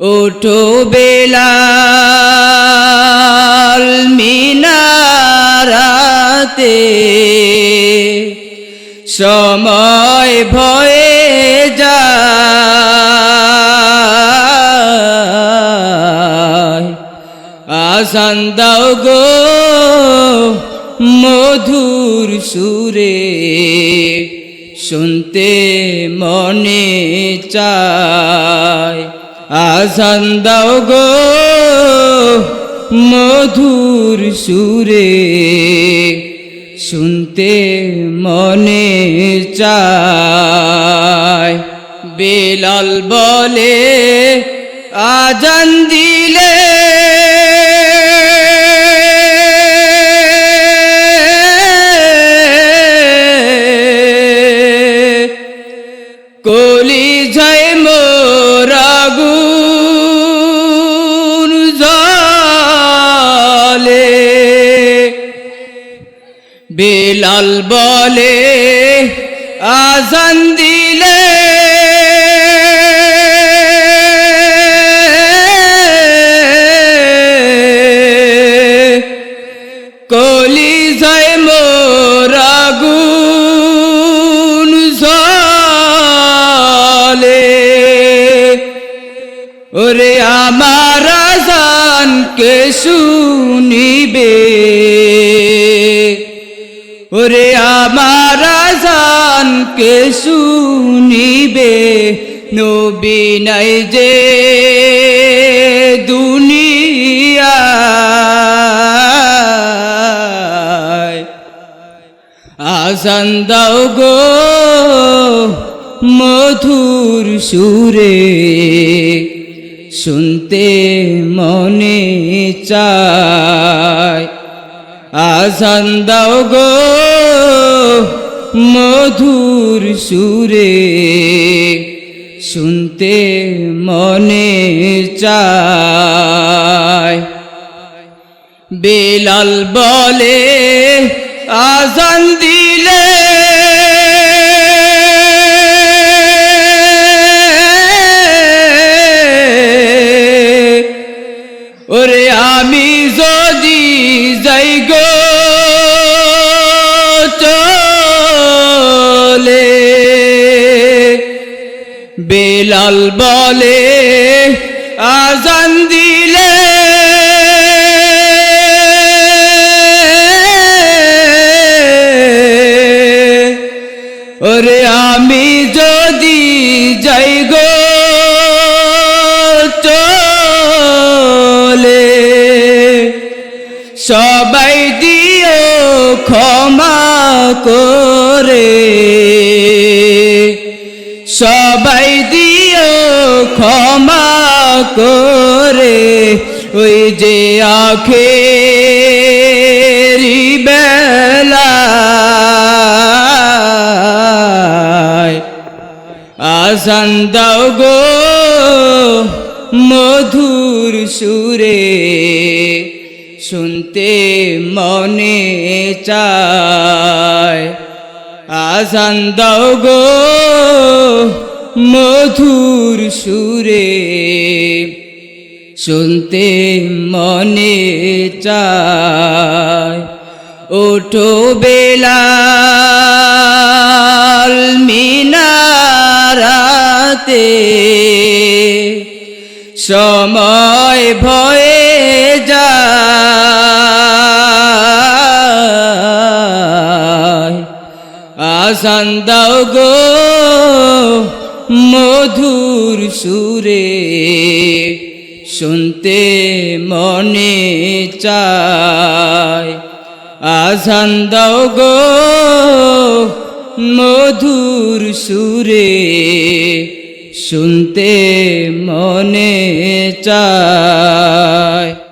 ওঠো বেলাল মিনারাতে। সময় ভয়ে যায়। আসান দাও গো মধুর সুরে। শুনতে মনে চায়। আসান দাও গো মধুর সুরে। শুনতে মনে চায় বেলাল বলে আজান দিলে বেলাল বলে আজান দিলে। কলি যায় মোরাগুন জলে। ওরে আমার আজান কে শুনিবে। ওরে আমার আজান কে শুনিবে, নবী যে দুনিয়ায়। আজান দাও গো মধুর সুরে, শুনতে মনে চায়। আজান দাও গো মধুর সুরে। শুনতে মনে চায়। বেলাল বলে আজান দিলে যদি যাই গো চলে। বেলাল বলে আজান দিলে সবাই দিও ক্ষমা করে। সবাই দিও ক্ষমা করে ওই যে আসান দাও গো মধুর সুরে। শুনতে মনে চায়। আসান দাও গো মধুর সুরে। শুনতে মনে চায়। ওঠো বেলাল মিনারাতে। সময় ভয়ে যায়। আসান দাও গো মধুর সুরে, শুনতে মনে চায়। আসান দাও গো মধুর সুরে শুনতে মনে চায়।